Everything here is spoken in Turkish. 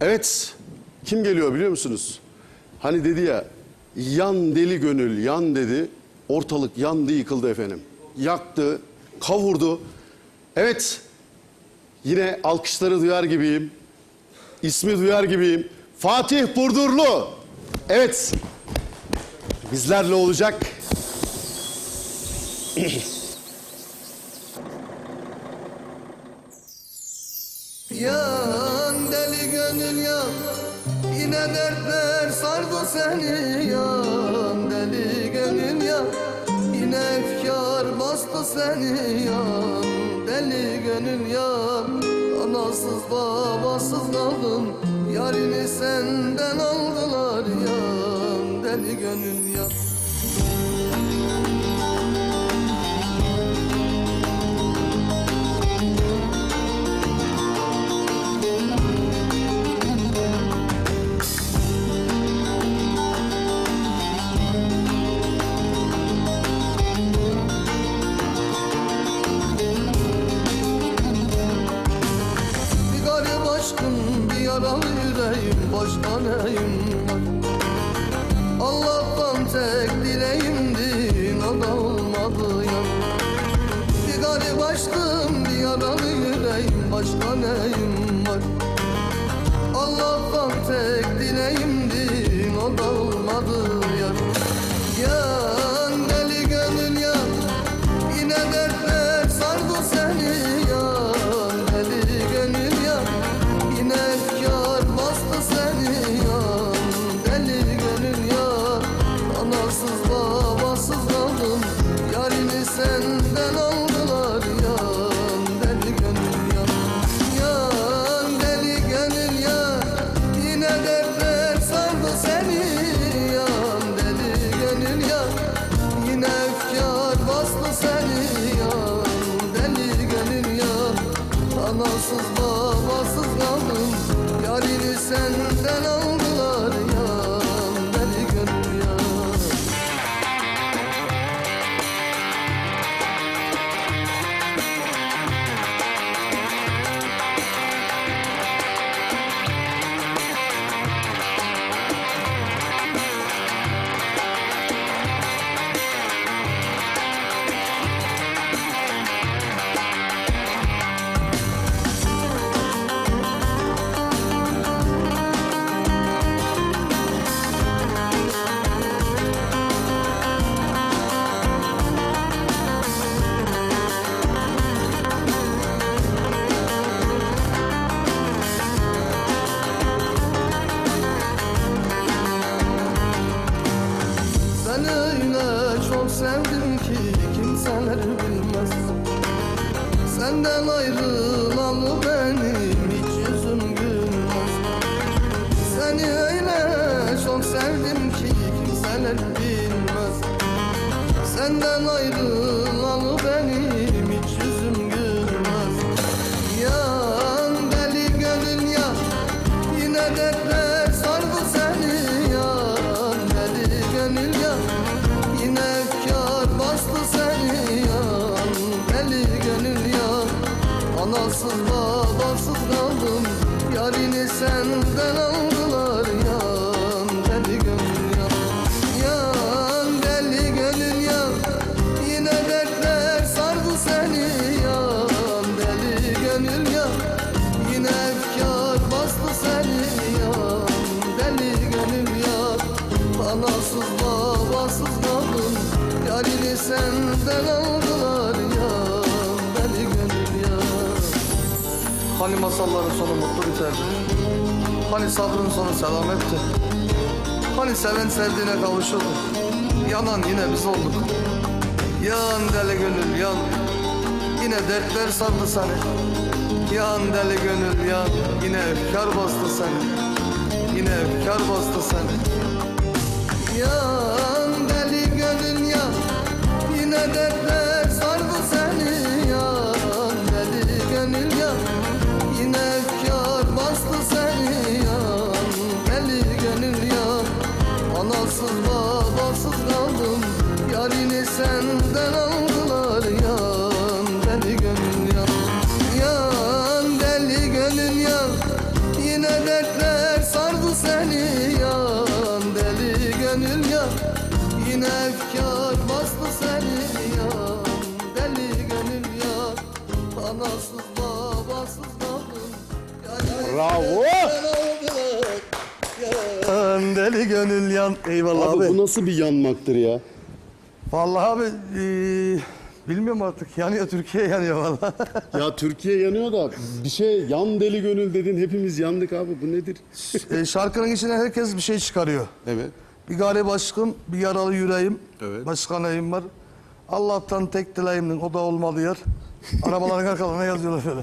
Evet, kim geliyor biliyor musunuz? Hani dedi ya, yan deli gönül yan dedi, ortalık yandı yıkıldı efendim. Yaktı, kavurdu. Evet, yine alkışları duyar gibiyim, ismi duyar gibiyim. Fatih Burdurlu. Evet, bizlerle olacak. Yan gönül yan. Yine dertler sardı seni yan. Deli gönül yan. Yine efkar bastı seni yan. Deli gönül yan. Anasız babasız kaldın Yarini senden aldılar yan. Deli gönül yan yaralı yüreğim Başka neyim var Allah'tan tek dileğimdi O da olmadı ya Bir garip aşkım, bir yaralı yüreğim Başka neyim var. Allah'tan tek dileğimdi O da olmadı ya Yan seni yan Deli gönül yan Anasız babasız kaldım Yarini senden Senden ayrılalı Anasız babasız kaldım Yarini senden aldılar. Yan Deli gönül yan Yan deli gönül yan Yine dertler sardı seni. Yan Deli gönül yan Yine efkar bastı seni. Yan Deli gönül yan Anasız babasız kaldım. Yarini senden aldılar Hani masalların sonu mutlu biterdi? Hani sabrın sonu selametti? Hani seven sevdiğine kavuşurdu? Yanan yine biz olduk. Yan deli gönül yan. Yine dertler sardı seni. Yan deli gönül yan. Yine efkar bastı seni. Yine efkar bastı seni. Yan deli gönül yan. Yine dertler babasız kaldım Yarini senden aldılar. Yan Deli gönül yan Yan deli gönül yan. Yine de dertler sardı seni yan Deli gönül yan. Yine efkar bastı seni yan Deli gönül yan. Anasız babasız kaldın Yani Bravo. Yan deli gönül yan Eyvallah Abi, abi, bu nasıl bir yanmaktır ya? Vallahi abi eee, Bilmiyorum artık yanıyor Türkiye yanıyor vallahi Ya Türkiye yanıyor da bir şey yan deli gönül dedin hepimiz yandık abi bu nedir? E, şarkının içine herkes bir şey çıkarıyor. Evet. Bir garip aşkım, bir yaralı yüreğim. Evet. Başka neyim var? Allah'tan tek dileğimdir, o da olmadı yer. Arabaların arkalarına yazıyorlar böyle.